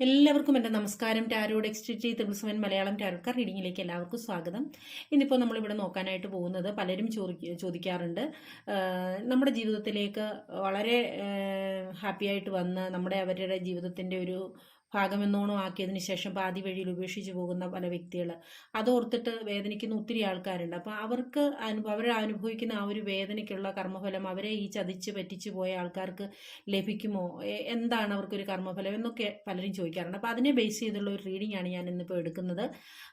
എല്ലാവർക്കും എന്റെ നമസ്കാരം. Tarot എക്സ്റ്റിറ്റി triple seven Malayalam tarot card റീഡിങ്ങിലേക്ക് എല്ലാവർക്കും സ്വാഗതം. ഇന്നിപ്പോൾ നമ്മളിവിടെ നോക്കാനായിട്ട് പോകുന്നത് പലരും ചോദിക്ക ചോദിക്കാറുണ്ട്. നമ്മുടെ ജീവിതത്തിലേക്ക് വളരെ ഹാപ്പിയായിട്ട് വന്ന് നമ്മുടെ അവരുടെ ജീവിതത്തിന്റെ ഒരു ഭാഗമെന്നോണം ആക്കിയതിന് ശേഷം പാതി വഴിയിൽ ഉപേക്ഷിച്ച് പോകുന്ന പല വ്യക്തികൾ. അതോർത്തിട്ട് വേദനിക്കുന്ന ഒത്തിരി ആൾക്കാരുണ്ട്. അപ്പോൾ അവർക്ക് അവർ അനുഭവിക്കുന്ന ആ ഒരു വേദനയ്ക്കുള്ള കർമ്മഫലം അവരെ ഈ ചതിച്ച് പറ്റിച്ചു പോയ ആൾക്കാർക്ക് ലഭിക്കുമോ? എന്താണ് അവർക്കൊരു കർമ്മഫലം എന്നൊക്കെ പലരും ചോദിക്കാറുണ്ട്. അപ്പോൾ അതിനെ ബേസ് ചെയ്തുള്ള ഒരു റീഡിംഗ് ആണ് ഞാൻ ഇന്നിപ്പോൾ എടുക്കുന്നത്.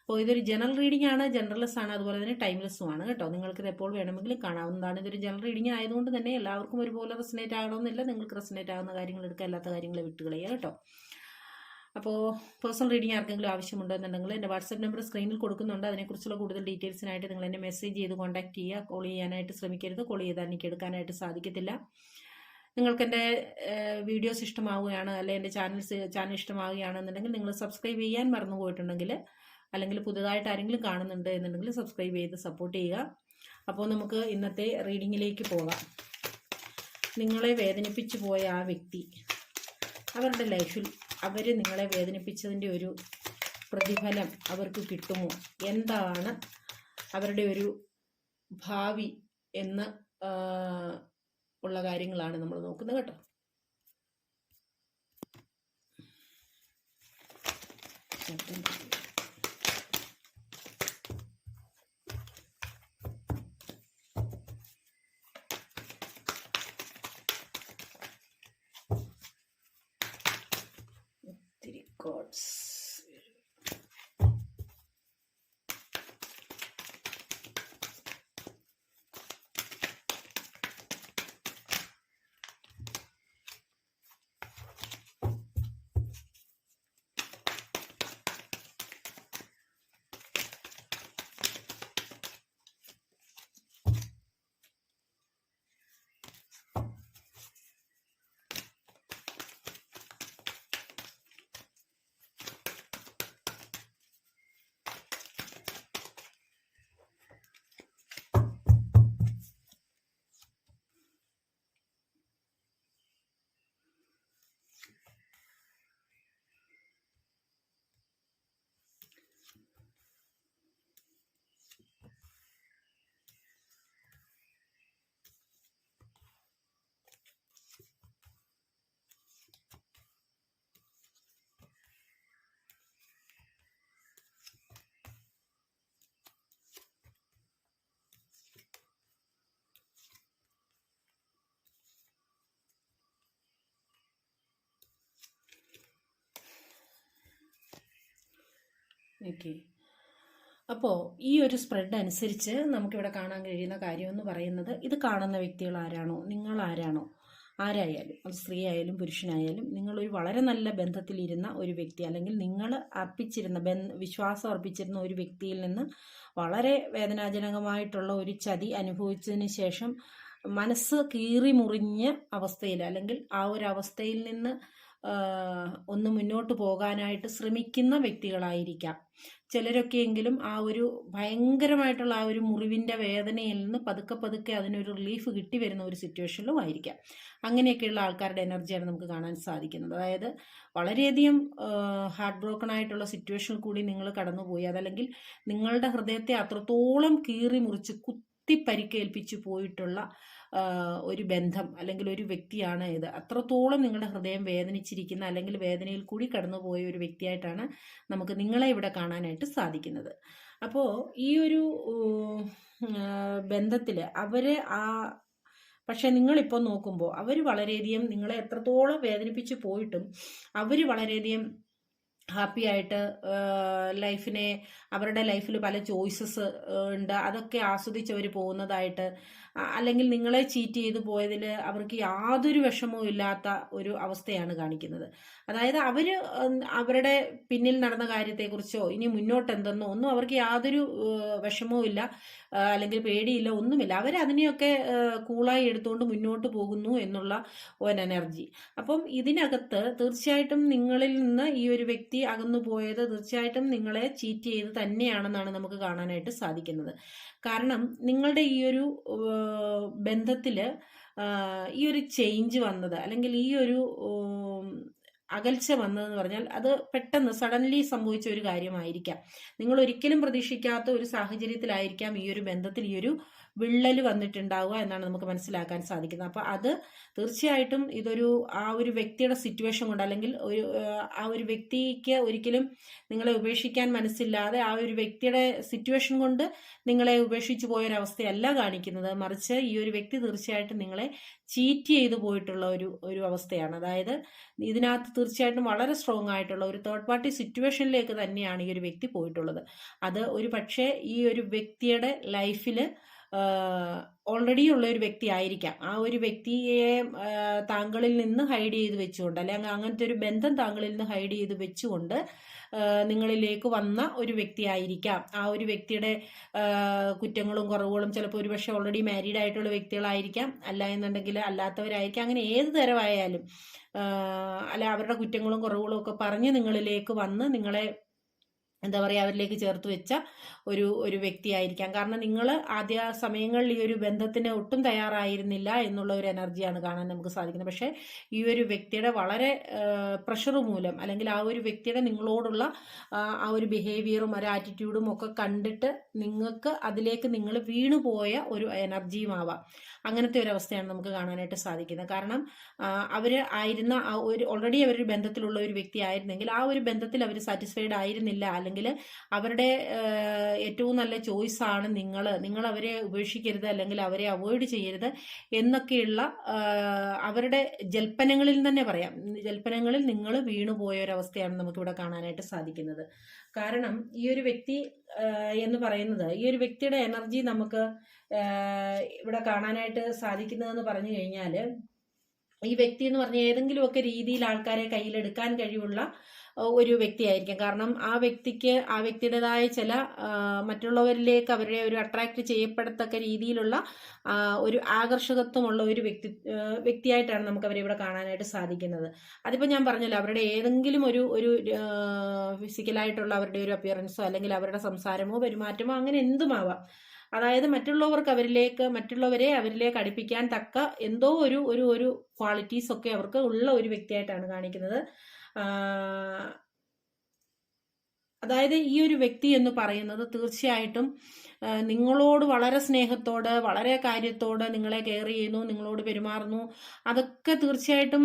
അപ്പോൾ ഇതൊരു ജനറൽ റീഡിംഗ് ആണ് ജനറലസ് ആണ്. അതുപോലെ തന്നെ ടൈംലെസ്സും ആണ് കേട്ടോ. നിങ്ങൾക്കിത് എപ്പോൾ വേണമെങ്കിലും കാണാവുന്നതാണ്. ഇതൊരു ജനറൽ റീഡിംഗ് ആയതുകൊണ്ട് തന്നെ എല്ലാവർക്കും ഒരുപോലെ റെസനേറ്റ് ആകണമെന്നില്ല. നിങ്ങൾക്ക് റെസനേറ്റ് ആകുന്ന കാര്യങ്ങൾ എടുക്കുക അല്ലാത്ത കാര്യങ്ങൾ വിട്ടുകളയുക കേട്ടോ. അപ്പോൾ പേഴ്സണൽ റീഡിംഗ് ആർക്കെങ്കിലും ആവശ്യമുണ്ടോ എന്നുണ്ടെങ്കിൽ എന്റെ വാട്സപ്പ് നമ്പർ സ്ക്രീനിൽ കൊടുക്കുന്നുണ്ട്. അതിനെക്കുറിച്ചുള്ള കൂടുതൽ ഡീറ്റെയിൽസിനായിട്ട് നിങ്ങൾ എന്നെ മെസ്സേജ് ചെയ്ത് കോൺടാക്ട് ചെയ്യുക. കോൾ ചെയ്യാനായിട്ട് ശ്രമിക്കരുത്. കോൾ ചെയ്താൽ എനിക്ക് എടുക്കാനായിട്ട് സാധിക്കത്തില്ല. നിങ്ങൾക്ക് എന്റെ വീഡിയോസ് ഇഷ്ടമാവുകയാണ് അല്ലെങ്കിൽ എന്റെ ചാനൽ ചാനൽ ഇഷ്ടമാവുകയാണെന്നുണ്ടെങ്കിൽ നിങ്ങൾ സബ്സ്ക്രൈബ് ചെയ്യാൻ മറന്നു പോയിട്ടുണ്ടെങ്കിൽ അല്ലെങ്കിൽ പുതുതായിട്ട് ആരെങ്കിലും കാണുന്നുണ്ട് എന്നുണ്ടെങ്കിൽ സബ്സ്ക്രൈബ് ചെയ്ത് സപ്പോർട്ട് ചെയ്യുക. അപ്പോൾ നമുക്ക് ഇന്നത്തെ റീഡിങ്ങിലേക്ക് പോകാം. നിങ്ങളെ വേദനിപ്പിച്ചു പോയ ആ വ്യക്തി അവരുടെ ലൈഫിൽ അവർ നിങ്ങളെ വേദനിപ്പിച്ചതിന്റെ ഒരു പ്രതിഫലം അവർക്ക് കിട്ടുമോ? എന്താണ് അവരുടെ ഒരു ഭാവി എന്ന് ഉള്ള കാര്യങ്ങളാണ് നമ്മൾ നോക്കുന്നത് കേട്ടോ. ഒത്തിരി ഓക്കെ അപ്പോൾ ഈ ഒരു സ്പ്രെഡ് അനുസരിച്ച് നമുക്കിവിടെ കാണാൻ കഴിയുന്ന കാര്യം എന്ന് പറയുന്നത് ഇത് കാണുന്ന വ്യക്തികൾ ആരാണോ? നിങ്ങൾ ആരാണോ? ആരായാലും അത് സ്ത്രീ ആയാലും പുരുഷനായാലും നിങ്ങളൊരു വളരെ നല്ല ബന്ധത്തിലിരുന്ന ഒരു വ്യക്തി അല്ലെങ്കിൽ നിങ്ങൾ അർപ്പിച്ചിരുന്ന വിശ്വാസം അർപ്പിച്ചിരുന്ന ഒരു വ്യക്തിയിൽ നിന്ന് വളരെ വേദനാജനകമായിട്ടുള്ള ഒരു ചതി അനുഭവിച്ചതിന് ശേഷം മനസ്സ് കീറി മുറിഞ്ഞ അവസ്ഥയിൽ അല്ലെങ്കിൽ ആ ഒരു അവസ്ഥയിൽ നിന്ന് ഒന്ന് മുന്നോട്ട് പോകാനായിട്ട് ശ്രമിക്കുന്ന വ്യക്തികളായിരിക്കാം. ചിലരൊക്കെയെങ്കിലും ആ ഒരു ഭയങ്കരമായിട്ടുള്ള ആ ഒരു മുറിവിന്റെ വേദനയിൽ നിന്ന് പതുക്കെ പതുക്കെ അതിനൊരു റിലീഫ് കിട്ടി വരുന്ന ഒരു സിറ്റുവേഷനിലും ആയിരിക്കാം. അങ്ങനെയൊക്കെയുള്ള ആൾക്കാരുടെ എനർജിയാണ് നമുക്ക് കാണാൻ സാധിക്കുന്നത്. അതായത് വളരെയധികം ഹാർട്ട് ബ്രോക്കൺ ആയിട്ടുള്ള സിറ്റുവേഷനിൽ കൂടി നിങ്ങൾ കടന്നുപോയി. അതല്ലെങ്കിൽ നിങ്ങളുടെ ഹൃദയത്തെ അത്രത്തോളം കീറി മുറിച്ച് കുത്തി പരിക്കേൽപ്പിച്ചു പോയിട്ടുള്ള ഒരു ബന്ധം അല്ലെങ്കിൽ ഒരു വ്യക്തിയാണ് ഇത്. അത്രത്തോളം നിങ്ങളുടെ ഹൃദയം വേദനിച്ചിരിക്കുന്ന അല്ലെങ്കിൽ വേദനയിൽ കൂടി കടന്നുപോയ ഒരു വ്യക്തിയായിട്ടാണ് നമുക്ക് നിങ്ങളെ ഇവിടെ കാണാനായിട്ട് സാധിക്കുന്നത്. അപ്പോൾ ഈ ഒരു ബന്ധത്തിൽ അവരെ ആ പക്ഷെ നിങ്ങളിപ്പോൾ നോക്കുമ്പോൾ അവർ വളരെയധികം നിങ്ങളെ എത്രത്തോളം വേദനിപ്പിച്ച് പോയിട്ടും അവർ വളരെയധികം ഹാപ്പി ആയിട്ട് ലൈഫിനെ അവരുടെ ലൈഫിൽ പല ചോയ്സസ് ഉണ്ട്. അതൊക്കെ ആസ്വദിച്ച് അവർ പോകുന്നതായിട്ട് അല്ലെങ്കിൽ നിങ്ങളെ ചീറ്റ് ചെയ്ത് പോയതിൽ അവർക്ക് യാതൊരു വിഷമവും ഇല്ലാത്ത ഒരു അവസ്ഥയാണ് കാണിക്കുന്നത്. അതായത് അവർ അവരുടെ പിന്നിൽ നടന്ന കാര്യത്തെക്കുറിച്ചോ ഇനി മുന്നോട്ട് എന്തെന്നോ ഒന്നും അവർക്ക് യാതൊരു വിഷമവും ഇല്ല അല്ലെങ്കിൽ പേടിയില്ല ഒന്നുമില്ല. അവർ അതിനെയൊക്കെ കൂളായി എടുത്തുകൊണ്ട് മുന്നോട്ട് പോകുന്നു എന്നുള്ള ഒരു എനർജി. അപ്പം ഇതിനകത്ത് തീർച്ചയായിട്ടും നിങ്ങളിൽ നിന്ന് ഈ ഒരു വ്യക്തി അകന്നു പോയത് തീർച്ചയായിട്ടും നിങ്ങളെ ചീറ്റ് ചെയ്ത് തന്നെയാണെന്നാണ് നമുക്ക് കാണാനായിട്ട് സാധിക്കുന്നത്. കാരണം നിങ്ങളുടെ ഈ ഒരു ആ, ഈ ഒരു ചേഞ്ച് വന്നത് അല്ലെങ്കിൽ ഈ ഒരു അകൽച്ച വന്നതെന്ന് പറഞ്ഞാൽ അത് പെട്ടെന്ന് സഡൻലി സംഭവിച്ച ഒരു കാര്യമായിരിക്കാം. നിങ്ങൾ ഒരിക്കലും പ്രതീക്ഷിക്കാത്ത ഒരു സാഹചര്യത്തിലായിരിക്കാം ഈ ഒരു ബന്ധത്തിൽ ഈ ഒരു വിള്ളൽ വന്നിട്ടുണ്ടാവുക എന്നാണ് നമുക്ക് മനസ്സിലാക്കാൻ സാധിക്കുന്നത്. അപ്പോൾ അത് തീർച്ചയായിട്ടും ഇതൊരു ആ ഒരു വ്യക്തിയുടെ സിറ്റുവേഷൻ കൊണ്ട് അല്ലെങ്കിൽ ഒരു ആ ഒരു വ്യക്തിക്ക് ഒരിക്കലും നിങ്ങളെ ഉപേക്ഷിക്കാൻ മനസ്സില്ലാതെ ആ ഒരു വ്യക്തിയുടെ സിറ്റുവേഷൻ കൊണ്ട് നിങ്ങളെ ഉപേക്ഷിച്ചു പോയൊരവസ്ഥയല്ല കാണിക്കുന്നത്. മറിച്ച് ഈ ഒരു വ്യക്തി തീർച്ചയായിട്ടും നിങ്ങളെ ചീറ്റ് ചെയ്തു പോയിട്ടുള്ള ഒരു ഒരു അവസ്ഥയാണ്. അതായത് ഇതിനകത്ത് തീർച്ചയായിട്ടും വളരെ സ്ട്രോങ് ആയിട്ടുള്ള ഒരു തേർഡ് പാർട്ടി സിറ്റുവേഷനിലേക്ക് തന്നെയാണ് ഈ ഒരു വ്യക്തി പോയിട്ടുള്ളത്. അത് ഒരു പക്ഷേ ഈ ഒരു വ്യക്തിയുടെ ലൈഫിൽ ഓൾറെഡി ഉള്ള ഒരു വ്യക്തി ആയിരിക്കാം. ആ ഒരു വ്യക്തിയെ താങ്കളിൽ നിന്ന് ഹൈഡ് ചെയ്ത് വെച്ചുകൊണ്ട് അല്ലെങ്കിൽ അങ്ങനത്തെ ഒരു ബന്ധം താങ്കളിൽ നിന്ന് ഹൈഡ് ചെയ്ത് വെച്ചുകൊണ്ട് നിങ്ങളിലേക്ക് വന്ന ഒരു വ്യക്തി ആയിരിക്കാം. ആ ഒരു വ്യക്തിയുടെ കുറ്റങ്ങളും കുറവുകളും ചിലപ്പോൾ ഒരുപക്ഷെ ഓൾറെഡി മാരീഡ് ആയിട്ടുള്ള വ്യക്തികളായിരിക്കാം. അല്ല എന്നുണ്ടെങ്കിൽ അല്ലാത്തവരായിരിക്കാം. അങ്ങനെ ഏത് തരമായാലും അല്ല അവരുടെ കുറ്റങ്ങളും കുറവുകളും ഒക്കെ പറഞ്ഞ് നിങ്ങളിലേക്ക് വന്ന് നിങ്ങളെ എന്താ പറയുക അവരിലേക്ക് ചേർത്ത് വെച്ച ഒരു ഒരു വ്യക്തിയായിരിക്കാം. കാരണം നിങ്ങൾ ആദ്യ സമയങ്ങളിൽ ഈ ഒരു ബന്ധത്തിന് ഒട്ടും തയ്യാറായിരുന്നില്ല എന്നുള്ള ഒരു എനർജിയാണ് കാണാൻ നമുക്ക് സാധിക്കുന്നത്. പക്ഷേ ഈ ഒരു വ്യക്തിയുടെ വളരെ പ്രഷർ മൂലം അല്ലെങ്കിൽ ആ ഒരു വ്യക്തിയുടെ നിങ്ങളോടുള്ള ആ, ഒരു ബിഹേവിയറും ഒരു ആറ്റിറ്റ്യൂഡും ഒക്കെ കണ്ടിട്ട് നിങ്ങൾക്ക് അതിലേക്ക് നിങ്ങൾ വീണുപോയ ഒരു എനർജിയും ആവാം അങ്ങനത്തെ ഒരു അവസ്ഥയാണ് നമുക്ക് കാണാനായിട്ട് സാധിക്കുന്നത്. കാരണം അവർ ആയിരുന്ന ആ ഒരു ഓൾറെഡി അവരൊരു ബന്ധത്തിലുള്ള ഒരു വ്യക്തി ആയിരുന്നെങ്കിൽ ആ ഒരു ബന്ധത്തിൽ അവർ സാറ്റിസ്ഫൈഡ് ആയിരുന്നില്ല. അല്ലെങ്കിൽ അവരുടെ ഏറ്റവും നല്ല ചോയ്സ് ആണ് നിങ്ങൾ നിങ്ങൾ അവരെ ഉപേക്ഷിക്കരുത് അല്ലെങ്കിൽ അവരെ അവോയ്ഡ് ചെയ്യരുത് എന്നൊക്കെയുള്ള അവരുടെ ജൽപ്പനങ്ങളിൽ തന്നെ പറയാം. ജൽപ്പനങ്ങളിൽ നിങ്ങൾ വീണുപോയ ഒരവസ്ഥയാണ് നമുക്കിവിടെ കാണാനായിട്ട് സാധിക്കുന്നത്. കാരണം ഈ ഒരു വ്യക്തി എന്ന് പറയുന്നത് ഈ ഒരു വ്യക്തിയുടെ എനർജി നമുക്ക് ഇവിടെ കാണാനായിട്ട് സാധിക്കുന്നതെന്ന് പറഞ്ഞു കഴിഞ്ഞാൽ ഈ വ്യക്തി എന്ന് പറഞ്ഞ ഏതെങ്കിലുമൊക്കെ രീതിയിൽ ആൾക്കാരെ കയ്യിലെടുക്കാൻ കഴിവുള്ള ഒരു വ്യക്തിയായിരിക്കും. കാരണം ആ വ്യക്തിക്ക് ആ വ്യക്തിയുടേതായ ചില മറ്റുള്ളവരിലേക്ക് അവരെ ഒരു അട്രാക്ട് ചെയ്യപ്പെടത്തക്ക രീതിയിലുള്ള ഒരു ആകർഷകത്വമുള്ള ഒരു വ്യക്തി വ്യക്തിയായിട്ടാണ് നമുക്ക് അവരെ ഇവിടെ കാണാനായിട്ട് സാധിക്കുന്നത്. അതിപ്പോൾ ഞാൻ പറഞ്ഞല്ലോ അവരുടെ ഏതെങ്കിലും ഒരു ഒരു ഫിസിക്കലായിട്ടുള്ള അവരുടെ ഒരു അപ്പിയറൻസോ അല്ലെങ്കിൽ അവരുടെ സംസാരമോ പെരുമാറ്റമോ അങ്ങനെ എന്തുമാവാം. അതായത് മറ്റുള്ളവർക്ക് അവരിലേക്ക് മറ്റുള്ളവരെ അവരിലേക്ക് അടുപ്പിക്കാൻ തക്ക എന്തോ ഒരു ഒരു ഒരു ക്വാളിറ്റീസ് ഒക്കെ അവർക്ക് ഉള്ള ഒരു വ്യക്തിയായിട്ടാണ് കാണിക്കുന്നത്. അതായത് ഈ ഒരു വ്യക്തി എന്ന് പറയുന്നത് തീർച്ചയായിട്ടും നിങ്ങളോട് വളരെ സ്നേഹത്തോട് വളരെ കാര്യത്തോട് നിങ്ങളെ കെയർ ചെയ്യുന്നു നിങ്ങളോട് പെരുമാറുന്നു. അതൊക്കെ തീർച്ചയായിട്ടും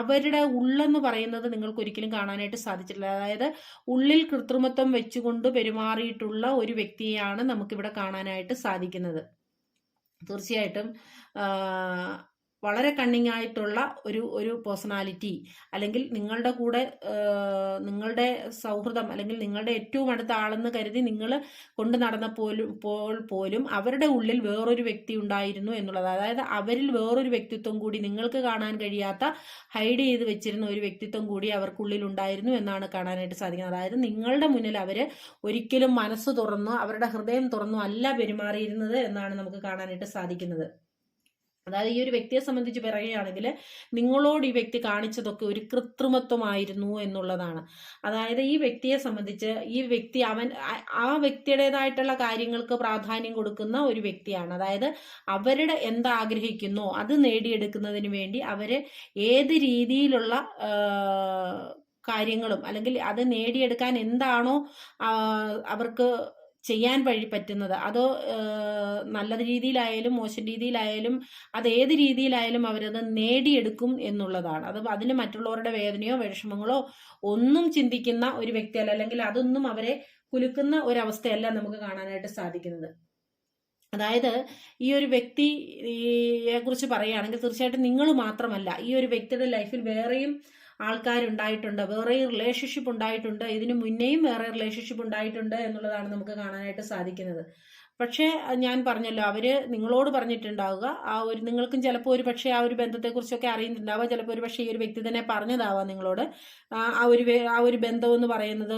അവരുടെ ഉള്ളെന്ന് പറയുന്നത് നിങ്ങൾക്ക് ഒരിക്കലും കാണാനായിട്ട് സാധിച്ചിട്ടില്ല. അതായത് ഉള്ളിൽ കൃത്രിമത്വം വെച്ചുകൊണ്ട് പെരുമാറിയിട്ടുള്ള ഒരു വ്യക്തിയെയാണ് നമുക്കിവിടെ കാണാനായിട്ട് സാധിക്കുന്നത്. തീർച്ചയായിട്ടും വളരെ കണ്ണിങ് ആയിട്ടുള്ള ഒരു ഒരു പേഴ്സണാലിറ്റി അല്ലെങ്കിൽ നിങ്ങളുടെ കൂടെ നിങ്ങളുടെ സൗഹൃദം അല്ലെങ്കിൽ നിങ്ങളുടെ ഏറ്റവും അടുത്ത ആളെന്ന് കരുതി നിങ്ങൾ കൊണ്ട് നടന്ന പോലും പോലും അവരുടെ ഉള്ളിൽ വേറൊരു വ്യക്തി ഉണ്ടായിരുന്നു എന്നുള്ളത്. അതായത് അവരിൽ വേറൊരു വ്യക്തിത്വം കൂടി നിങ്ങൾക്ക് കാണാൻ കഴിയാത്ത ഹൈഡ് ചെയ്ത് വെച്ചിരുന്ന ഒരു വ്യക്തിത്വം കൂടി അവർക്കുള്ളിൽ ഉണ്ടായിരുന്നു എന്നാണ് കാണാനായിട്ട് സാധിക്കുന്നത്. അതായത് നിങ്ങളുടെ മുന്നിൽ അവർ ഒരിക്കലും മനസ്സ് തുറന്നോ അവരുടെ ഹൃദയം തുറന്നോ അല്ല പെരുമാറിയിരുന്നത് എന്നാണ് നമുക്ക് കാണാനായിട്ട് സാധിക്കുന്നത്. അതായത് ഈ ഒരു വ്യക്തിയെ സംബന്ധിച്ച് പറയുകയാണെങ്കിൽ നിങ്ങളോട് ഈ വ്യക്തി കാണിച്ചതൊക്കെ ഒരു കൃത്രിമത്വമായിരുന്നു എന്നുള്ളതാണ്. അതായത് ഈ വ്യക്തിയെ സംബന്ധിച്ച് ഈ വ്യക്തി അവൻ ആ- വ്യക്തിയുടേതായിട്ടുള്ള കാര്യങ്ങൾക്ക് പ്രാധാന്യം കൊടുക്കുന്ന ഒരു വ്യക്തിയാണ്. അതായത് അവരുടെ എന്താഗ്രഹിക്കുന്നോ അത് നേടിയെടുക്കുന്നതിന് വേണ്ടി അവർ ഏത് രീതിയിലുള്ള കാര്യങ്ങളും അല്ലെങ്കിൽ അത് നേടിയെടുക്കാൻ എന്താണോ അവർക്ക് ചെയ്യാൻ വഴി പറ്റുന്നത്? അതോ നല്ല രീതിയിലായാലും മോശം രീതിയിലായാലും അത് ഏത് രീതിയിലായാലും അവരത് നേടിയെടുക്കും എന്നുള്ളതാണ്. അത് അതിന് മറ്റുള്ളവരുടെ വേദനയോ വിഷമങ്ങളോ ഒന്നും ചിന്തിക്കുന്ന ഒരു വ്യക്തിയല്ല. അല്ലെങ്കിൽ അതൊന്നും അവരെ കുലുക്കുന്ന ഒരവസ്ഥയല്ല നമുക്ക് കാണാനായിട്ട് സാധിക്കുന്നത്. അതായത് ഈ ഒരു വ്യക്തിയെ കുറിച്ച് പറയുകയാണെങ്കിൽ തീർച്ചയായിട്ടും നിങ്ങൾ മാത്രമല്ല ഈ ഒരു വ്യക്തിയുടെ ലൈഫിൽ വേറെയും ആൾക്കാരുണ്ടായിട്ടുണ്ട് വേറെ റിലേഷൻഷിപ്പ് ഉണ്ടായിട്ടുണ്ട് ഇതിനു മുന്നേയും വേറെ റിലേഷൻഷിപ്പ് ഉണ്ടായിട്ടുണ്ട് എന്നുള്ളതാണ് നമുക്ക് കാണാനായിട്ട് സാധിക്കുന്നത്. പക്ഷേ ഞാൻ പറഞ്ഞല്ലോ അവർ നിങ്ങളോട് പറഞ്ഞിട്ടുണ്ടാവുക ആ ഒരു നിങ്ങൾക്കും ചിലപ്പോൾ ഒരു പക്ഷേ ആ ഒരു ബന്ധത്തെക്കുറിച്ചൊക്കെ അറിയുന്നുണ്ടാവുക ചിലപ്പോൾ ഒരു പക്ഷേ ഈ ഒരു വ്യക്തി തന്നെ പറഞ്ഞതാവാം നിങ്ങളോട്. ആ ഒരു ആ ഒരു ബന്ധം എന്ന് പറയുന്നത്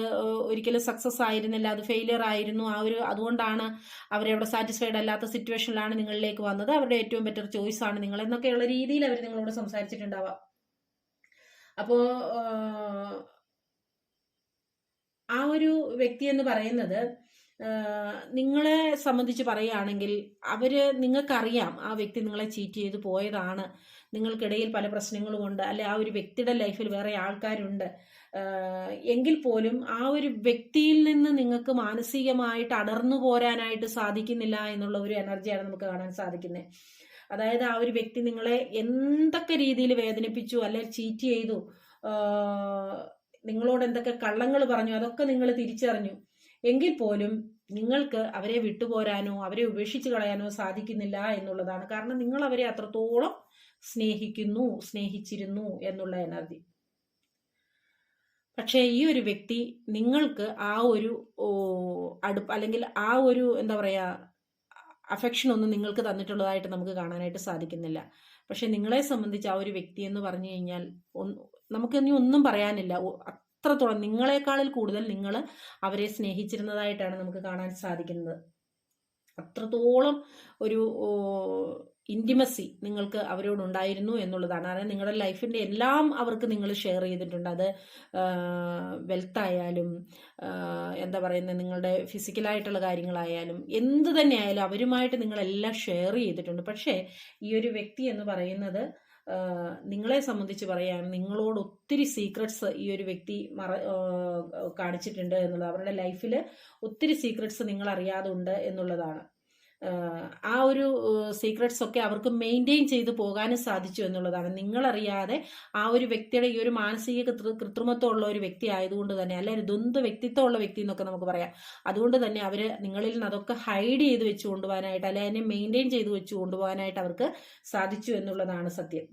ഒരിക്കലും സക്സസ് ആയിരുന്നില്ല അത് ഫെയിലിയർ ആയിരുന്നു ആ ഒരു അതുകൊണ്ടാണ് അവരവിടെ സാറ്റിസ്ഫൈഡ് അല്ലാത്ത സിറ്റുവേഷനിലാണ് നിങ്ങളിലേക്ക് വന്നത്. അവരുടെ ഏറ്റവും ബെറ്റർ ചോയ്സ് ആണ് നിങ്ങൾ എന്നൊക്കെയുള്ള രീതിയിൽ അവർ നിങ്ങളോട് സംസാരിച്ചിട്ടുണ്ടാവാം. അപ്പോൾ ആ ഒരു വ്യക്തി എന്ന് പറയുന്നത് നിങ്ങളെ സംബന്ധിച്ച് പറയുകയാണെങ്കിൽ അവർ നിങ്ങൾക്കറിയാം ആ വ്യക്തി നിങ്ങളെ ചീറ്റ് ചെയ്ത് പോയതാണ്. നിങ്ങൾക്കിടയിൽ പല പ്രശ്നങ്ങളും ഉണ്ട് അല്ലെ ആ ഒരു വ്യക്തിയുടെ ലൈഫിൽ വേറെ ആൾക്കാരുണ്ട്. എങ്കിൽ പോലും ആ ഒരു വ്യക്തിയിൽ നിന്ന് നിങ്ങൾക്ക് മാനസികമായിട്ട് അടർന്നു പോരാനായിട്ട് സാധിക്കുന്നില്ല എന്നുള്ള ഒരു എനർജിയാണ് നമുക്ക് കാണാൻ സാധിക്കുന്നത്. അതായത് ആ ഒരു വ്യക്തി നിങ്ങളെ എന്തൊക്കെ രീതിയിൽ വേദനിപ്പിച്ചു അല്ലെങ്കിൽ ചീറ്റ് ചെയ്തു നിങ്ങളോട് എന്തൊക്കെ കള്ളങ്ങൾ പറഞ്ഞു അതൊക്കെ നിങ്ങൾ തിരിച്ചറിഞ്ഞു. എങ്കിൽ പോലും നിങ്ങൾക്ക് അവരെ വിട്ടുപോരാനോ അവരെ ഉപേക്ഷിച്ച് കളയാനോ സാധിക്കുന്നില്ല എന്നുള്ളതാണ്. കാരണം നിങ്ങൾ അവരെ അത്രത്തോളം സ്നേഹിക്കുന്നു സ്നേഹിച്ചിരുന്നു എന്നുള്ള എനർജി. പക്ഷേ ഈ ഒരു വ്യക്തി നിങ്ങൾക്ക് ആ ഒരു അടുപ്പ് അല്ലെങ്കിൽ ആ ഒരു എന്താ പറയുക അഫെക്ഷൻ ഒന്നും നിങ്ങൾക്ക് തന്നിട്ടുള്ളതായിട്ട് നമുക്ക് കാണാനായിട്ട് സാധിക്കുന്നില്ല. പക്ഷെ നിങ്ങളെ സംബന്ധിച്ച് ആ ഒരു വ്യക്തി എന്ന് പറഞ്ഞു കഴിഞ്ഞാൽ നമുക്ക് ഇനി ഒന്നും പറയാനില്ല. അത്രത്തോളം നിങ്ങളെക്കാളിൽ കൂടുതൽ നിങ്ങൾ അവരെ സ്നേഹിച്ചിരുന്നതായിട്ടാണ് നമുക്ക് കാണാൻ സാധിക്കുന്നത്. അത്രത്തോളം ഒരു ഇന്റിമസി നിങ്ങൾക്ക് അവരോടുണ്ടായിരുന്നു എന്നുള്ളതാണ്. അതായത് നിങ്ങളുടെ ലൈഫിന്റെ എല്ലാം അവർക്ക് നിങ്ങൾ ഷെയർ ചെയ്തിട്ടുണ്ട്. അത് വെൽത്ത് ആയാലും എന്താ പറയുന്നത് നിങ്ങളുടെ ഫിസിക്കലായിട്ടുള്ള കാര്യങ്ങളായാലും എന്ത് തന്നെ ആയാലും അവരുമായിട്ട് നിങ്ങളെല്ലാം ഷെയർ ചെയ്തിട്ടുണ്ട്. പക്ഷേ ഈ ഒരു വ്യക്തി എന്ന് പറയുന്നത് നിങ്ങളെ സംബന്ധിച്ച് പറയാൻ നിങ്ങളോട് ഒത്തിരി സീക്രട്സ് ഈ ഒരു വ്യക്തി മറ കാണിച്ചിട്ടുണ്ട് എന്നുള്ളത്. അവരുടെ ലൈഫിൽ ഒത്തിരി സീക്രട്സ് നിങ്ങൾ അറിയാതെ ഉണ്ട് എന്നുള്ളതാണ്. ആ ഒരു സീക്രട്സ് ഒക്കെ അവർക്ക് മെയിന്റെയിൻ ചെയ്തു പോകാനും സാധിച്ചു എന്നുള്ളതാണ്. നിങ്ങളറിയാതെ ആ ഒരു വ്യക്തിയുടെ ഈ ഒരു മാനസിക കൃത്രി കൃത്രിമത്വമുള്ള ഒരു വ്യക്തി ആയതുകൊണ്ട് തന്നെ അല്ലെ ഒരു ദ്വന്ദ് വ്യക്തിത്വമുള്ള വ്യക്തി എന്നൊക്കെ നമുക്ക് പറയാം. അതുകൊണ്ട് തന്നെ അവർ നിങ്ങളിൽ നിന്ന് അതൊക്കെ ഹൈഡ് ചെയ്ത് വെച്ച് കൊണ്ടുപോകാനായിട്ട് അല്ലെ അതിനെ മെയിന്റെയിൻ ചെയ്ത് വെച്ച് കൊണ്ടുപോകാനായിട്ട് അവർക്ക് സാധിച്ചു എന്നുള്ളതാണ് സത്യം.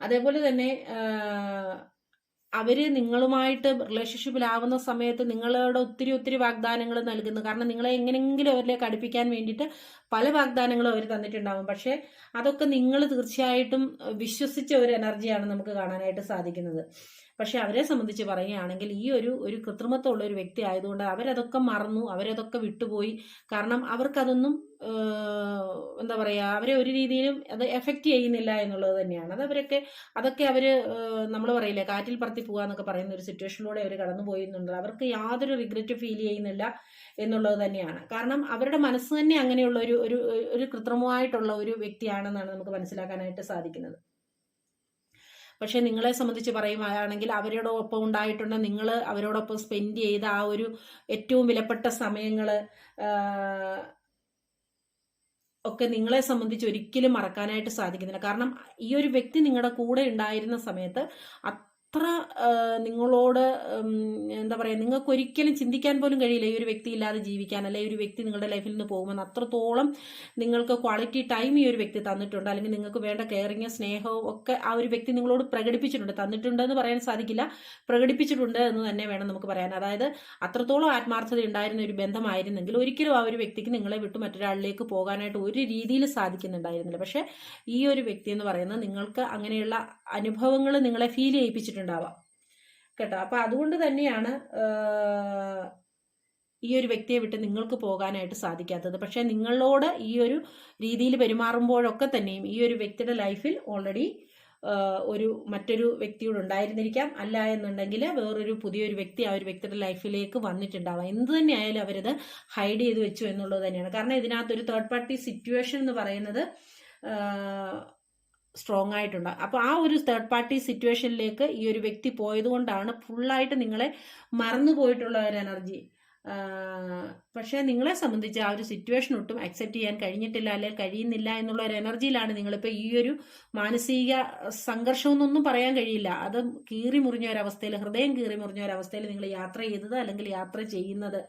അതേപോലെ തന്നെ അവർ നിങ്ങളുമായിട്ട് റിലേഷൻഷിപ്പിലാവുന്ന സമയത്ത് നിങ്ങളോട് ഒത്തിരി ഒത്തിരി വാഗ്ദാനങ്ങൾ നൽകുന്നു. കാരണം നിങ്ങളെ എങ്ങനെയെങ്കിലും അവരിലേക്ക് അടുപ്പിക്കാൻ വേണ്ടിയിട്ട് പല വാഗ്ദാനങ്ങളും അവർ തന്നിട്ടുണ്ടാവും. പക്ഷേ അതൊക്കെ നിങ്ങൾ തീർച്ചയായിട്ടും വിശ്വസിച്ച ഒരു എനർജിയാണ് നമുക്ക് കാണാനായിട്ട് സാധിക്കുന്നത്. പക്ഷെ അവരെ സംബന്ധിച്ച് പറയുകയാണെങ്കിൽ ഈ ഒരു ഒരു കൃത്രിമത്വമുള്ള ഒരു വ്യക്തി ആയതുകൊണ്ട് അവരതൊക്കെ മറന്നു അവരതൊക്കെ വിട്ടുപോയി. കാരണം അവർക്കതൊന്നും എന്താ പറയാ അവരെ ഒരു രീതിയിലും അത് എഫക്റ്റ് ചെയ്യുന്നില്ല എന്നുള്ളത് തന്നെയാണ്. അത് അവരൊക്കെ അതൊക്കെ അവർ നമ്മൾ പറയില്ലേ കാറ്റിൽ പറത്തി പോകുക എന്നൊക്കെ പറയുന്ന ഒരു സിറ്റുവേഷനിലൂടെ അവർ കടന്നു പോയിരുന്നുണ്ട് അവർക്ക് യാതൊരു റിഗ്രറ്റ് ഫീൽ ചെയ്യുന്നില്ല എന്നുള്ളത് തന്നെയാണ്. കാരണം അവരുടെ മനസ്സ് തന്നെ അങ്ങനെയുള്ള ഒരു ഒരു കൃത്രിമമായിട്ടുള്ള ഒരു വ്യക്തിയാണെന്നാണ് നമുക്ക് മനസ്സിലാക്കാനായിട്ട് സാധിക്കുന്നത്. പക്ഷെ നിങ്ങളെ സംബന്ധിച്ച് പറയുകയാണെങ്കിൽ അവരോടൊപ്പം ഉണ്ടായിട്ടുണ്ട്. നിങ്ങൾ അവരോടൊപ്പം സ്പെൻഡ് ചെയ്ത ആ ഒരു ഏറ്റവും വിലപ്പെട്ട സമയങ്ങൾ ഒക്കെ നിങ്ങളെ സംബന്ധിച്ച് ഒരിക്കലും മറക്കാനായിട്ട് സാധിക്കുന്നില്ല. കാരണം ഈ ഒരു വ്യക്തി നിങ്ങളുടെ കൂടെ ഉണ്ടായിരുന്ന സമയത്ത് അത്ര ആ, നിങ്ങളോട് എന്താ പറയുക നിങ്ങൾക്ക് ഒരിക്കലും ചിന്തിക്കാൻ പോലും കഴിയില്ല ഈ ഒരു വ്യക്തി ഇല്ലാതെ ജീവിക്കാൻ അല്ലെങ്കിൽ ഒരു വ്യക്തി നിങ്ങളുടെ ലൈഫിൽ നിന്ന് പോകുമെന്ന്. അത്രത്തോളം നിങ്ങൾക്ക് ക്വാളിറ്റി ടൈം ഈ ഒരു വ്യക്തി തന്നിട്ടുണ്ട്. അല്ലെങ്കിൽ നിങ്ങൾക്ക് വേണ്ട കെയറിങ് സ്നേഹവും ഒക്കെ ആ ഒരു വ്യക്തി നിങ്ങളോട് പ്രകടിപ്പിച്ചിട്ടുണ്ട്. തന്നിട്ടുണ്ട് എന്ന് പറയാൻ സാധിക്കില്ല. പ്രകടിപ്പിച്ചിട്ടുണ്ട് എന്ന് തന്നെ വേണം നമുക്ക് പറയാൻ. അതായത് അത്രത്തോളം ആത്മാർത്ഥത ഉണ്ടായിരുന്ന ഒരു ബന്ധമായിരുന്നെങ്കിൽ ഒരിക്കലും ആ ഒരു വ്യക്തിക്ക് നിങ്ങളെ വിട്ട് മറ്റൊരാളിലേക്ക് പോകാനായിട്ട് ഒരു രീതിയിൽ സാധിക്കുന്നുണ്ടായിരുന്നില്ല. പക്ഷേ ഈ ഒരു വ്യക്തി എന്ന് പറയുന്നത് നിങ്ങൾക്ക് അങ്ങനെയുള്ള അനുഭവങ്ങൾ നിങ്ങളെ ഫീൽ ചെയ്യിപ്പിച്ചിട്ടുണ്ടാവാം കേട്ടോ? അപ്പൊ അതുകൊണ്ട് തന്നെയാണ് ഈ ഒരു വ്യക്തിയെ വിട്ട് നിങ്ങൾക്ക് പോകാനായിട്ട് സാധിക്കാത്തത്. പക്ഷേ നിങ്ങളോട് ഈ ഒരു രീതിയിൽ പെരുമാറുമ്പോഴൊക്കെ തന്നെയും ഈ ഒരു വ്യക്തിയുടെ ലൈഫിൽ ഓൾറെഡി ഒരു മറ്റൊരു വ്യക്തിയോട് ഉണ്ടായിരുന്നിരിക്കാം. അല്ല എന്നുണ്ടെങ്കിൽ വേറൊരു പുതിയൊരു വ്യക്തി ആ ഒരു വ്യക്തിയുടെ ലൈഫിലേക്ക് വന്നിട്ടുണ്ടാവാം. എന്ത് തന്നെയായാലും അവരത് ഹൈഡ് ചെയ്ത് വെച്ചു എന്നുള്ളത് തന്നെയാണ്. കാരണം ഇതിനകത്ത് ഒരു തേർഡ് പാർട്ടി സിറ്റുവേഷൻ എന്ന് പറയുന്നത് സ്ട്രോങ് ആയിട്ടുണ്ട്. അപ്പോൾ ആ ഒരു തേർഡ് പാർട്ടി സിറ്റുവേഷനിലേക്ക് ഈ ഒരു വ്യക്തി പോയത് കൊണ്ടാണ് ഫുള്ളായിട്ട് നിങ്ങളെ മറന്നു പോയിട്ടുള്ള ഒരു എനർജി പക്ഷേ നിങ്ങളെ സംബന്ധിച്ച് ആ ഒരു സിറ്റുവേഷൻ ഒട്ടും അക്സെപ്റ്റ് ചെയ്യാൻ കഴിഞ്ഞിട്ടില്ല അല്ലെങ്കിൽ കഴിയുന്നില്ല എന്നുള്ള ഒരു എനർജിയിലാണ് നിങ്ങളിപ്പോൾ ഈ ഒരു മാനസിക സംഘർഷം എന്നൊന്നും പറയാൻ കഴിയില്ല. അത് കീറി മുറിഞ്ഞ ഒരവസ്ഥയിൽ ഹൃദയം കീറി മുറിഞ്ഞ ഒരവസ്ഥയിൽ നിങ്ങൾ യാത്ര ചെയ്തത് അല്ലെങ്കിൽ യാത്ര ചെയ്യുന്നത്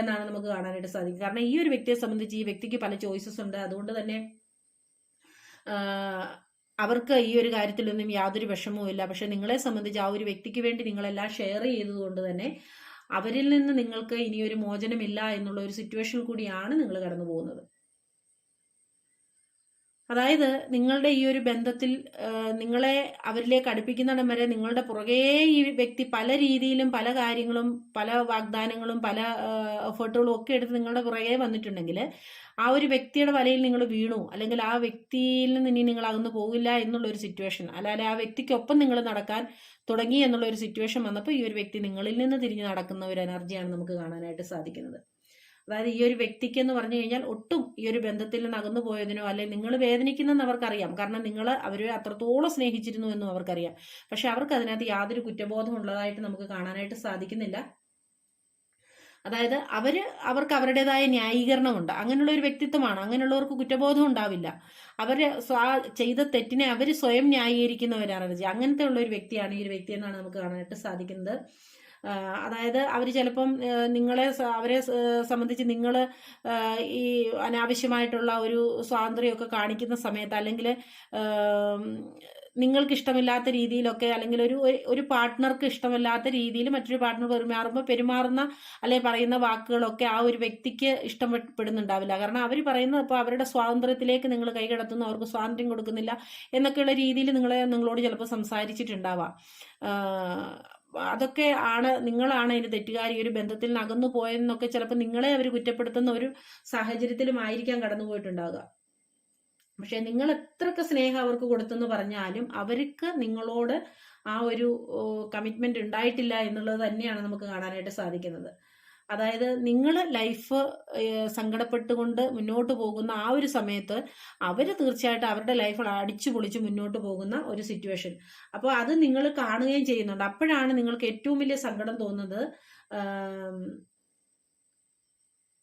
എന്നാണ് നമുക്ക് കാണാനായിട്ട് സാധിക്കും. കാരണം ഈ ഒരു വ്യക്തിയെ സംബന്ധിച്ച് ഈ വ്യക്തിക്ക് പല ചോയ്സസ് ഉണ്ട്. അതുകൊണ്ട് തന്നെ അവർക്ക് ഈ ഒരു കാര്യത്തിലൊന്നും യാതൊരു വിഷമവും ഇല്ല. പക്ഷെ നിങ്ങളെ സംബന്ധിച്ച് ആ ഒരു വ്യക്തിക്ക് വേണ്ടി നിങ്ങളെല്ലാം ഷെയർ ചെയ്തതുകൊണ്ട് തന്നെ അവരിൽ നിന്ന് നിങ്ങൾക്ക് ഇനിയൊരു മോചനമില്ല എന്നുള്ള ഒരു സിറ്റുവേഷൻ കൂടിയാണ് നിങ്ങൾ കടന്നു പോകുന്നത് അതായത് നിങ്ങളുടെ ഈ ഒരു ബന്ധത്തിൽ നിങ്ങളെ അവരിലേക്ക് അടുപ്പിക്കുന്നിടം വരെ നിങ്ങളുടെ പുറകെ ഈ വ്യക്തി പല രീതിയിലും പല കാര്യങ്ങളും പല വാഗ്ദാനങ്ങളും പല എഫേർട്ടുകളും ഒക്കെ എടുത്ത് നിങ്ങളുടെ പുറകെ വന്നിട്ടുണ്ടെങ്കിൽ ആ ഒരു വ്യക്തിയുടെ വലയിൽ നിങ്ങൾ വീണു. അല്ലെങ്കിൽ ആ വ്യക്തിയിൽ നിന്ന് ഇനി നിങ്ങൾ അകന്നു പോകില്ല എന്നുള്ള ഒരു സിറ്റുവേഷൻ അല്ലാതെ ആ വ്യക്തിക്കൊപ്പം നിങ്ങൾ നടക്കാൻ തുടങ്ങി എന്നുള്ള ഒരു സിറ്റുവേഷൻ വന്നപ്പോൾ ഈ ഒരു വ്യക്തി നിങ്ങളിൽ നിന്ന് തിരിഞ്ഞു നടക്കുന്ന ഒരു എനർജിയാണ് നമുക്ക് കാണാനായിട്ട് സാധിക്കുന്നത്. അതായത് ഈ ഒരു വ്യക്തിക്ക് എന്ന് പറഞ്ഞു കഴിഞ്ഞാൽ ഒട്ടും ഈ ഒരു ബന്ധത്തിൽ നിന്ന് അകന്നു പോയതിനോ അല്ലെങ്കിൽ നിങ്ങൾ വേദനിക്കുന്നെന്ന് അവർക്കറിയാം. കാരണം നിങ്ങൾ അവരെ അത്രത്തോളം സ്നേഹിച്ചിരുന്നു എന്നും അവർക്കറിയാം. പക്ഷെ അവർക്ക് അതിനകത്ത് യാതൊരു കുറ്റബോധം ഉള്ളതായിട്ട് നമുക്ക് കാണാനായിട്ട് സാധിക്കുന്നില്ല. അതായത് അവർ അവർക്ക് അവരുടേതായ ന്യായീകരണമുണ്ട്. അങ്ങനെയുള്ള ഒരു വ്യക്തിത്വമാണ്. അങ്ങനെയുള്ളവർക്ക് കുറ്റബോധം ഉണ്ടാവില്ല. അവർ സ്വ- ചെയ്ത തെറ്റിനെ അവർ സ്വയം ന്യായീകരിക്കുന്നവരാണ്. അങ്ങനത്തെ ഉള്ള ഒരു വ്യക്തിയാണ് ഈ ഒരു വ്യക്തി എന്നാണ് നമുക്ക് കാണാനായിട്ട് സാധിക്കുന്നത്. അതായത് അവർ ചിലപ്പം നിങ്ങളെ അവരെ സംബന്ധിച്ച് നിങ്ങൾ ഈ അനാവശ്യമായിട്ടുള്ള ഒരു സ്വാതന്ത്ര്യമൊക്കെ കാണിക്കുന്ന സമയത്ത് അല്ലെങ്കിൽ നിങ്ങൾക്ക് ഇഷ്ടമില്ലാത്ത രീതിയിലൊക്കെ അല്ലെങ്കിൽ ഒരു ഒരു പാർട്ട്ണർക്ക് ഇഷ്ടമില്ലാത്ത രീതിയിൽ മറ്റൊരു പാർട്ട്ണർ പെരുമാറുമ്പോൾ പെരുമാറുന്ന അല്ലെങ്കിൽ പറയുന്ന വാക്കുകളൊക്കെ ആ ഒരു വ്യക്തിക്ക് ഇഷ്ടപ്പെടുന്നുണ്ടാവില്ല കാരണം അവർ പറയുന്നത് ഇപ്പോൾ അവരുടെ സ്വാതന്ത്ര്യത്തിലേക്ക് നിങ്ങൾ കൈകടത്തുന്നു അവർക്ക് സ്വാതന്ത്ര്യം കൊടുക്കുന്നില്ല എന്നൊക്കെയുള്ള രീതിയിൽ നിങ്ങളെ നിങ്ങളോട് ചിലപ്പോൾ സംസാരിച്ചിട്ടുണ്ടാവാം. അതൊക്കെ ആണ് നിങ്ങളാണ് അതിന് തെറ്റുകാരി. ഒരു ബന്ധത്തിൽ നിന്ന് അകന്നു പോയെന്നൊക്കെ ചിലപ്പോൾ നിങ്ങളെ അവർ കുറ്റപ്പെടുത്തുന്ന ഒരു സാഹചര്യത്തിലുമായിരിക്കാം കടന്നു പോയിട്ടുണ്ടാവുക പക്ഷെ നിങ്ങൾ എത്രയൊക്കെ സ്നേഹം അവർക്ക് കൊടുത്തെന്ന് പറഞ്ഞാലും അവർക്ക് നിങ്ങളോട് ആ ഒരു കമ്മിറ്റ്മെന്റ് ഉണ്ടായിട്ടില്ല എന്നുള്ളത് തന്നെയാണ് നമുക്ക് കാണാനായിട്ട് സാധിക്കുന്നത്. അതായത് നിങ്ങൾ ലൈഫ് സങ്കടപ്പെട്ടുകൊണ്ട് മുന്നോട്ട് പോകുന്ന ആ ഒരു സമയത്ത് അവർ തീർച്ചയായിട്ടും അവരുടെ ലൈഫ് അടിച്ചു പൊളിച്ച് മുന്നോട്ട് പോകുന്ന ഒരു സിറ്റുവേഷൻ അപ്പോൾ അത് നിങ്ങൾ കാണുകയും ചെയ്യുന്നുണ്ട്. അപ്പോഴാണ് നിങ്ങൾക്ക് ഏറ്റവും വലിയ സങ്കടം തോന്നുന്നത്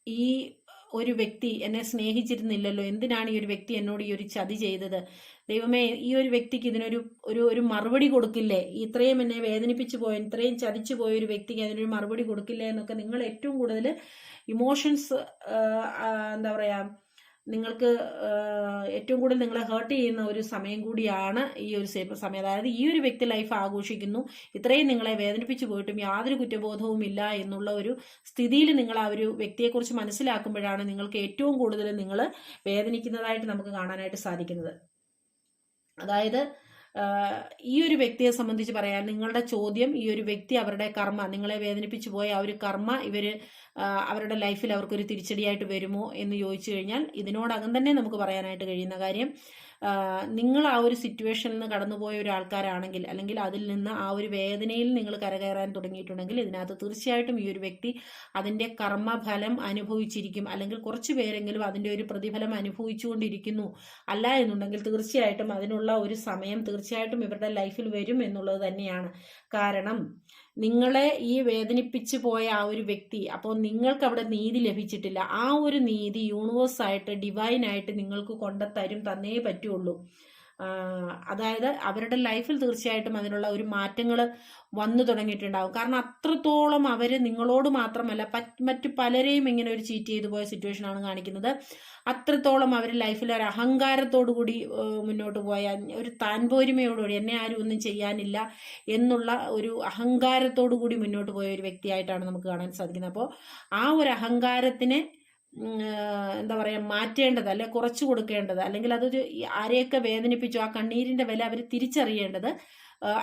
ഈ ഒരു വ്യക്തി എന്നെ സ്നേഹിച്ചിരുന്നില്ലല്ലോ. എന്തിനാണ് ഈ ഒരു വ്യക്തി എന്നോട് ഈ ഒരു ചതി ചെയ്തത്? ദൈവമേ ഈ ഒരു വ്യക്തിക്ക് ഇതിനൊരു ഒരു ഒരു മറുപടി കൊടുക്കില്ലേ? ഇത്രയും എന്നെ വേദനിപ്പിച്ചു പോയ ഇത്രയും ചതിച്ചു പോയ ഒരു വ്യക്തിക്ക് അതിനൊരു മറുപടി കൊടുക്കില്ലേ എന്നൊക്കെ നിങ്ങൾ ഏറ്റവും കൂടുതൽ ഇമോഷൻസ് എന്താ പറയാ നിങ്ങൾക്ക് ഏറ്റവും കൂടുതൽ നിങ്ങളെ ഹേർട്ട് ചെയ്യുന്ന ഒരു സമയം കൂടിയാണ് ഈ ഒരു സമയം. അതായത് ഈ ഒരു വ്യക്തി ലൈഫ് ആഘോഷിക്കുന്നു. ഇത്രയും നിങ്ങളെ വേദനിപ്പിച്ചു പോയിട്ടും യാതൊരു കുറ്റബോധവും ഇല്ല എന്നുള്ള ഒരു സ്ഥിതിയിൽ നിങ്ങൾ ആ ഒരു വ്യക്തിയെക്കുറിച്ച് മനസ്സിലാക്കുമ്പോഴാണ് നിങ്ങൾക്ക് ഏറ്റവും കൂടുതൽ നിങ്ങൾ വേദനിക്കുന്നതായിട്ട് നമുക്ക് കാണാനായിട്ട് സാധിക്കുന്നത്. അതായത് ഈ ഒരു വ്യക്തിയെ സംബന്ധിച്ച് പറയാൻ നിങ്ങളുടെ ചോദ്യം ഈ ഒരു വ്യക്തി അവരുടെ കർമ്മ നിങ്ങളെ വേദനിപ്പിച്ചു പോയ ആ ഒരു കർമ്മ ഇവർ അവരുടെ ലൈഫിൽ അവർക്കൊരു തിരിച്ചടിയായിട്ട് വരുമോ എന്ന് ചോദിച്ചു കഴിഞ്ഞാൽ ഇതിനോടകം തന്നെ നമുക്ക് പറയാനായിട്ട് കഴിയുന്ന കാര്യം നിങ്ങൾ ആ ഒരു സിറ്റുവേഷനിൽ നിന്ന് കടന്നുപോയ ഒരു ആൾക്കാരാണെങ്കിൽ അല്ലെങ്കിൽ അതിൽ നിന്ന് ആ ഒരു വേദനയിൽ നിങ്ങൾ കരകയറാൻ തുടങ്ങിയിട്ടുണ്ടെങ്കിൽ ഇതിനകത്ത് തീർച്ചയായിട്ടും ഈ ഒരു വ്യക്തി അതിന്റെ കർമ്മഫലം അനുഭവിച്ചിരിക്കും. അല്ലെങ്കിൽ കുറച്ച് പേരെങ്കിലും അതിന്റെ ഒരു പ്രതിഫലം അനുഭവിച്ചുകൊണ്ടിരിക്കുന്നു അല്ല എന്നുണ്ടെങ്കിൽ തീർച്ചയായിട്ടും അതിനുള്ള ഒരു സമയം തീർച്ചയായിട്ടും ഇവരുടെ ലൈഫിൽ വരും എന്നുള്ളത് തന്നെയാണ്. കാരണം നിങ്ങളെ ഈ വേദനിപ്പിച്ചു പോയ ആ ഒരു വ്യക്തി അപ്പോൾ നിങ്ങൾക്ക് അവിടെ നീതി ലഭിച്ചിട്ടില്ല. ആ ഒരു നീതി യൂണിവേഴ്സായിട്ട് ഡിവൈനായിട്ട് നിങ്ങൾക്ക് കൊണ്ടുത്തരും തന്നേ പറ്റുള്ളൂ. അതായത് അവരുടെ ലൈഫിൽ തീർച്ചയായിട്ടും അതിനുള്ള ഒരു മാറ്റങ്ങൾ വന്നു തുടങ്ങിയിട്ടുണ്ടാവും. കാരണം അത്രത്തോളം അവർ നിങ്ങളോട് മാത്രമല്ല മറ്റു പലരെയും ഇങ്ങനെ ഒരു ചീറ്റ് ചെയ്തു പോയ സിറ്റുവേഷനാണ് കാണിക്കുന്നത്. അത്രത്തോളം അവർ ലൈഫിൽ ഒരു അഹങ്കാരത്തോടു കൂടി മുന്നോട്ട് പോയ ഒരു താൻപോരിമയോടുകൂടി എന്നെ ആരും ഒന്നും ചെയ്യാനില്ല എന്നുള്ള ഒരു അഹങ്കാരത്തോടു കൂടി മുന്നോട്ട് പോയ ഒരു വ്യക്തിയായിട്ടാണ് നമുക്ക് കാണാൻ സാധിക്കുന്നത്. അപ്പോൾ ആ ഒരു അഹങ്കാരത്തിനെ എന്താ പറയുക മാറ്റേണ്ടത് അല്ലെ കുറച്ചു കൊടുക്കേണ്ടത്. അല്ലെങ്കിൽ അതൊരു ആരെയൊക്കെ വേദനിപ്പിച്ചു ആ കണ്ണീരിന്റെ വില അവർ തിരിച്ചറിയേണ്ടത്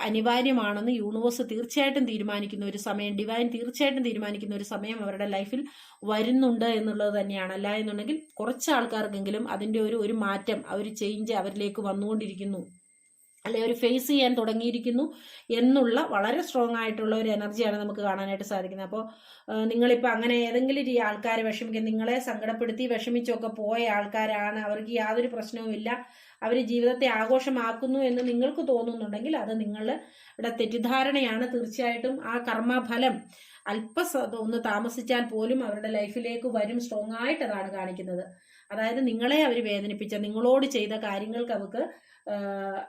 അനിവാര്യമാണെന്ന് യൂണിവേഴ്സ് തീർച്ചയായിട്ടും തീരുമാനിക്കുന്ന ഒരു സമയം ഡിവൈൻ തീർച്ചയായിട്ടും തീരുമാനിക്കുന്ന ഒരു സമയം അവരുടെ ലൈഫിൽ വരുന്നുണ്ട് എന്നുള്ളത് തന്നെയാണ്. അല്ല എന്നുണ്ടെങ്കിൽ കുറച്ച് ആൾക്കാർക്കെങ്കിലും അതിന്റെ ഒരു ഒരു മാറ്റം ഒരു ചേഞ്ച് അവരിലേക്ക് വന്നുകൊണ്ടിരിക്കുന്നു. അല്ലെ ഒരു ഫേസ് ചെയ്യാൻ തുടങ്ങിയിരിക്കുന്നു എന്നുള്ള വളരെ സ്ട്രോങ് ആയിട്ടുള്ള ഒരു എനർജിയാണ് നമുക്ക് കാണാനായിട്ട് സാധിക്കുന്നത്. അപ്പോൾ നിങ്ങളിപ്പോൾ അങ്ങനെ ഏതെങ്കിലും ഈ ആൾക്കാരെ വിഷമിക്കുക നിങ്ങളെ സങ്കടപ്പെടുത്തി വിഷമിച്ചൊക്കെ പോയ ആൾക്കാരാണ്. അവർക്ക് യാതൊരു പ്രശ്നവുമില്ല അവർ ജീവിതത്തെ ആഘോഷമാക്കുന്നു എന്ന് നിങ്ങൾക്ക് തോന്നുന്നുണ്ടെങ്കിൽ അത് നിങ്ങളുടെ തെറ്റിദ്ധാരണയാണ്. തീർച്ചയായിട്ടും ആ കർമ്മഫലം അല്പ ഒന്ന് താമസിച്ചാൽ പോലും അവരുടെ ലൈഫിലേക്ക് വരും സ്ട്രോങ് ആയിട്ട് അതാണ് കാണിക്കുന്നത്. അതായത് നിങ്ങളെ അവർ വേദനിപ്പിച്ച നിങ്ങളോട് ചെയ്ത കാര്യങ്ങൾക്ക് അവർക്ക്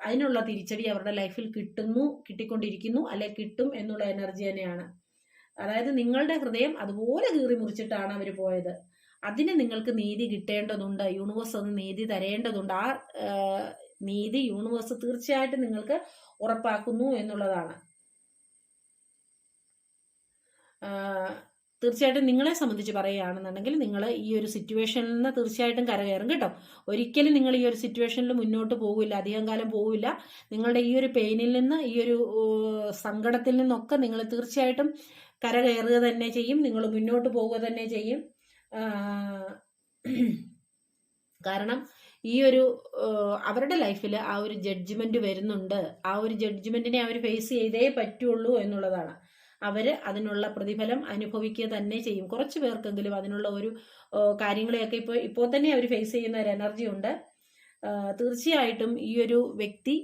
അതിനുള്ള തിരിച്ചടി അവരുടെ ലൈഫിൽ കിട്ടുന്നു കിട്ടിക്കൊണ്ടിരിക്കുന്നു അല്ലെ കിട്ടും എന്നുള്ള എനർജി തന്നെയാണ്. അതായത് നിങ്ങളുടെ ഹൃദയം അതുപോലെ കീറി മുറിച്ചിട്ടാണ് അവർ പോയത്. അതിന് നിങ്ങൾക്ക് നീതി കിട്ടേണ്ടതുണ്ട് യൂണിവേഴ്സ് അത് നീതി തരേണ്ടതുണ്ട്. ആ നീതി യൂണിവേഴ്സ് തീർച്ചയായിട്ടും നിങ്ങൾക്ക് ഉറപ്പാക്കുന്നു എന്നുള്ളതാണ്. തീർച്ചയായിട്ടും നിങ്ങളെ സംബന്ധിച്ച് പറയുകയാണെന്നുണ്ടെങ്കിൽ നിങ്ങൾ ഈ ഒരു സിറ്റുവേഷനിൽ നിന്ന് തീർച്ചയായിട്ടും കരകയറും കേട്ടോ. ഒരിക്കലും നിങ്ങൾ ഈ ഒരു സിറ്റുവേഷനിൽ മുന്നോട്ട് പോകില്ല അധികം കാലം പോകില്ല നിങ്ങളുടെ ഈ ഒരു പെയിനിൽ നിന്ന് ഈ ഒരു സങ്കടത്തിൽ നിന്നൊക്കെ നിങ്ങൾ തീർച്ചയായിട്ടും കരകയറുക തന്നെ ചെയ്യും. നിങ്ങൾ മുന്നോട്ട് പോവുക തന്നെ ചെയ്യും. കാരണം ഈ ഒരു അവരുടെ ലൈഫിൽ ആ ഒരു ജഡ്ജ്മെന്റ് വരുന്നുണ്ട്. ആ ഒരു ജഡ്ജ്മെന്റിനെ അവർ ഫേസ് ചെയ്തേ പറ്റുള്ളൂ എന്നുള്ളതാണ്. അവർ അതിനുള്ള പ്രതിഫലം അനുഭവിക്കുക തന്നെ ചെയ്യും. കുറച്ച് പേർക്കെങ്കിലും അതിനുള്ള ഒരു കാര്യങ്ങളെയൊക്കെ ഇപ്പോൾ ഇപ്പോൾ തന്നെ അവർ ഫേസ് ചെയ്യുന്ന ഒരു എനർജി ഉണ്ട്. തീർച്ചയായിട്ടും ഈ ഒരു വ്യക്തി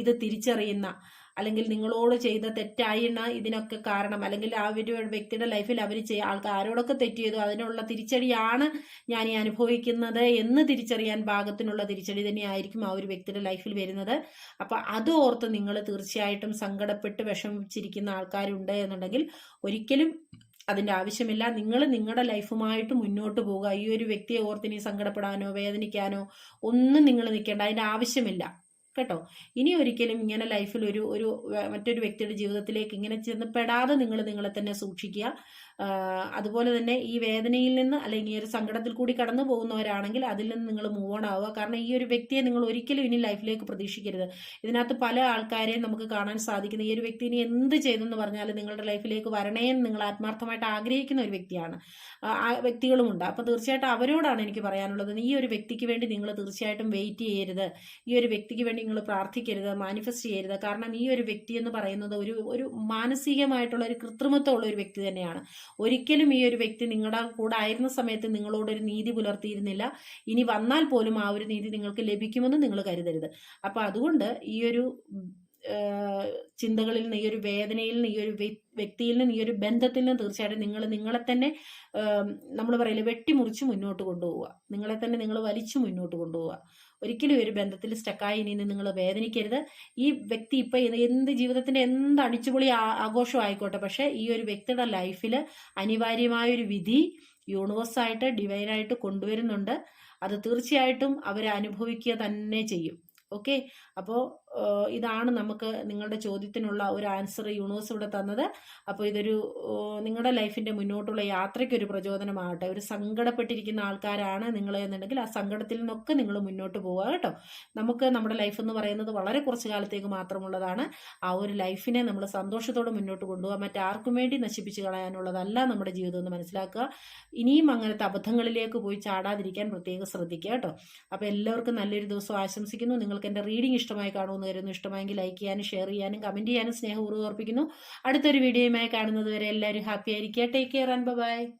ഇത് തിരിച്ചറിയുന്ന അല്ലെങ്കിൽ നിങ്ങളോട് ചെയ്ത തെറ്റായിണ ഇതിനൊക്കെ കാരണം അല്ലെങ്കിൽ ആ ഒരു വ്യക്തിയുടെ ലൈഫിൽ അവർ ചെയ്യ ആൾക്ക് ആരോടൊക്കെ തെറ്റ് ചെയ്തു അതിനുള്ള തിരിച്ചടിയാണ് ഞാൻ ഈ അനുഭവിക്കുന്നത് എന്ന് തിരിച്ചറിയാൻ പാകത്തിനുള്ള തിരിച്ചടി തന്നെയായിരിക്കും ആ ഒരു വ്യക്തിയുടെ ലൈഫിൽ വരുന്നത്. അപ്പൊ അത് ഓർത്ത് നിങ്ങൾ തീർച്ചയായിട്ടും സങ്കടപ്പെട്ട് വിഷമിച്ചിരിക്കുന്ന ആൾക്കാരുണ്ട് എന്നുണ്ടെങ്കിൽ ഒരിക്കലും അതിന്റെ ആവശ്യമില്ല. നിങ്ങൾ നിങ്ങളുടെ ലൈഫുമായിട്ട് മുന്നോട്ട് പോവുക. ഈ ഒരു വ്യക്തിയെ ഓർത്ത് സങ്കടപ്പെടാനോ വേദനിക്കാനോ ഒന്നും നിങ്ങൾ നിൽക്കേണ്ട. അതിന്റെ ആവശ്യമില്ല. കേട്ടോ? ഇനി ഒരിക്കലും ഇങ്ങനെ ലൈഫിൽ ഒരു ഒരു മറ്റൊരു വ്യക്തിയുടെ ജീവിതത്തിലേക്ക് ഇങ്ങനെ ചെന്ന് പെടാതെ നിങ്ങൾ നിങ്ങളെ തന്നെ സൂക്ഷിക്കുക. അതുപോലെ തന്നെ ഈ വേദനയിൽ നിന്ന് അല്ലെങ്കിൽ ഈ ഒരു സങ്കടത്തിൽ കൂടി കടന്നു പോകുന്നവരാണെങ്കിൽ അതിൽ നിന്ന് നിങ്ങൾ മൂവ് ഓൺ ആവുക. കാരണം ഈ ഒരു വ്യക്തിയെ നിങ്ങൾ ഒരിക്കലും ഇനി ലൈഫിലേക്ക് പ്രതീക്ഷിക്കരുത്. ഇതിനകത്ത് പല ആൾക്കാരെയും നമുക്ക് കാണാൻ സാധിക്കുന്ന. ഈ ഒരു വ്യക്തി ഇനി എന്ത് ചെയ്തെന്ന് പറഞ്ഞാൽ നിങ്ങളുടെ ലൈഫിലേക്ക് വരണേ എന്ന് നിങ്ങൾ ആത്മാർത്ഥമായിട്ട് ആഗ്രഹിക്കുന്ന ഒരു വ്യക്തിയാണ്. ആ വ്യക്തികളുമുണ്ട് അപ്പോൾ തീർച്ചയായിട്ടും അവരോടാണ് എനിക്ക് പറയാനുള്ളത്. ഈ ഒരു വ്യക്തിക്ക് വേണ്ടി നിങ്ങൾ തീർച്ചയായിട്ടും വെയിറ്റ് ചെയ്യരുത്. ഈ ഒരു വ്യക്തിക്ക് വേണ്ടി നിങ്ങൾ പ്രാർത്ഥിക്കരുത് മാനിഫെസ്റ്റ് ചെയ്യരുത്. കാരണം ഈ ഒരു വ്യക്തി എന്ന് പറയുന്നത് ഒരു ഒരു മാനസികമായിട്ടുള്ള ഒരു കൃത്രിമത്വമുള്ള ഒരു വ്യക്തി തന്നെയാണ്. ഒരിക്കലും ഈ ഒരു വ്യക്തി നിങ്ങളുടെ കൂടെ ആയിരുന്ന സമയത്ത് നിങ്ങളോടൊരു നീതി പുലർത്തിയിരുന്നില്ല. ഇനി വന്നാൽ പോലും ആ ഒരു നീതി നിങ്ങൾക്ക് ലഭിക്കുമെന്ന് നിങ്ങൾ കരുതരുത്. അപ്പൊ അതുകൊണ്ട് ഈ ഒരു ചിന്തകളിൽ നിന്ന് ഈ ഒരു വേദനയിൽ നിന്ന് ഈ ഒരു വ്യക്തിയിൽ നിന്ന് ഈ ഒരു ബന്ധത്തിൽ നിന്ന് തീർച്ചയായിട്ടും നിങ്ങൾ നിങ്ങളെ തന്നെ നമ്മൾ പറയില്ല വെട്ടിമുറിച്ച് മുന്നോട്ട് കൊണ്ടുപോവുക. നിങ്ങളെ തന്നെ നിങ്ങൾ വലിച്ചു മുന്നോട്ട് കൊണ്ടുപോവുക. ഒരിക്കലും ഒരു ബന്ധത്തിൽ സ്റ്റക്കായി ഇനി നിങ്ങൾ വേദനിക്കരുത്. ഈ വ്യക്തി ഇപ്പൊ എന്ത് ജീവിതത്തിന്റെ എന്ത് അടിച്ചുപൊളി ആഘോഷം ആയിക്കോട്ടെ പക്ഷെ ഈ ഒരു വ്യക്തിയുടെ ലൈഫിൽ അനിവാര്യമായൊരു വിധി യൂണിവേഴ്സായിട്ട് ഡിവൈനായിട്ട് കൊണ്ടുവരുന്നുണ്ട്. അത് തീർച്ചയായിട്ടും അവർ അനുഭവിക്കുക തന്നെ ചെയ്യും. ഓക്കെ അപ്പോൾ ഇതാണ് നമുക്ക് നിങ്ങളുടെ ചോദ്യത്തിനുള്ള ഒരു ആൻസർ യൂണിവേഴ്സ് ഇവിടെ തന്നത്. അപ്പോൾ ഇതൊരു നിങ്ങളുടെ ലൈഫിന്റെ മുന്നോട്ടുള്ള യാത്രയ്ക്ക് ഒരു പ്രചോദനമാകട്ടെ. ഒരു സങ്കടപ്പെട്ടിരിക്കുന്ന ആൾക്കാരാണ് നിങ്ങൾ എന്നുണ്ടെങ്കിൽ ആ സങ്കടത്തിൽ നിന്നൊക്കെ നിങ്ങൾ മുന്നോട്ട് പോവുക കേട്ടോ. നമുക്ക് നമ്മുടെ ലൈഫ് എന്ന് പറയുന്നത് വളരെ കുറച്ച് കാലത്തേക്ക് മാത്രമുള്ളതാണ്. ആ ഒരു ലൈഫിനെ നമ്മൾ സന്തോഷത്തോടെ മുന്നോട്ട് കൊണ്ടുപോകാൻ മറ്റാർക്കും വേണ്ടി നശിപ്പിച്ച് കളയാനുള്ളതല്ല നമ്മുടെ ജീവിതം എന്ന് മനസ്സിലാക്കുക. ഇനിയും അങ്ങനത്തെ അബദ്ധങ്ങളിലേക്ക് പോയി ചാടാതിരിക്കാൻ പ്രത്യേകം ശ്രദ്ധിക്കുക കേട്ടോ. അപ്പോൾ എല്ലാവർക്കും നല്ലൊരു ദിവസം ആശംസിക്കുന്നു. നിങ്ങൾക്ക് എന്റെ റീഡിംഗ് ഇഷ്ടമായി കാണുമെന്ന് കരുതുന്നു ഇഷ്ടമായെങ്കിൽ ലൈക്ക് ചെയ്യാനും ഷെയർ ചെയ്യാനും കമന്റ് ചെയ്യാനും സ്നേഹപൂർവം ഓർപ്പിക്കുന്നു. അടുത്തൊരു വീഡിയോയുമായി കാണുന്നത് വരെ എല്ലാവരും ഹാപ്പി ആയിരിക്കുക. Take care and by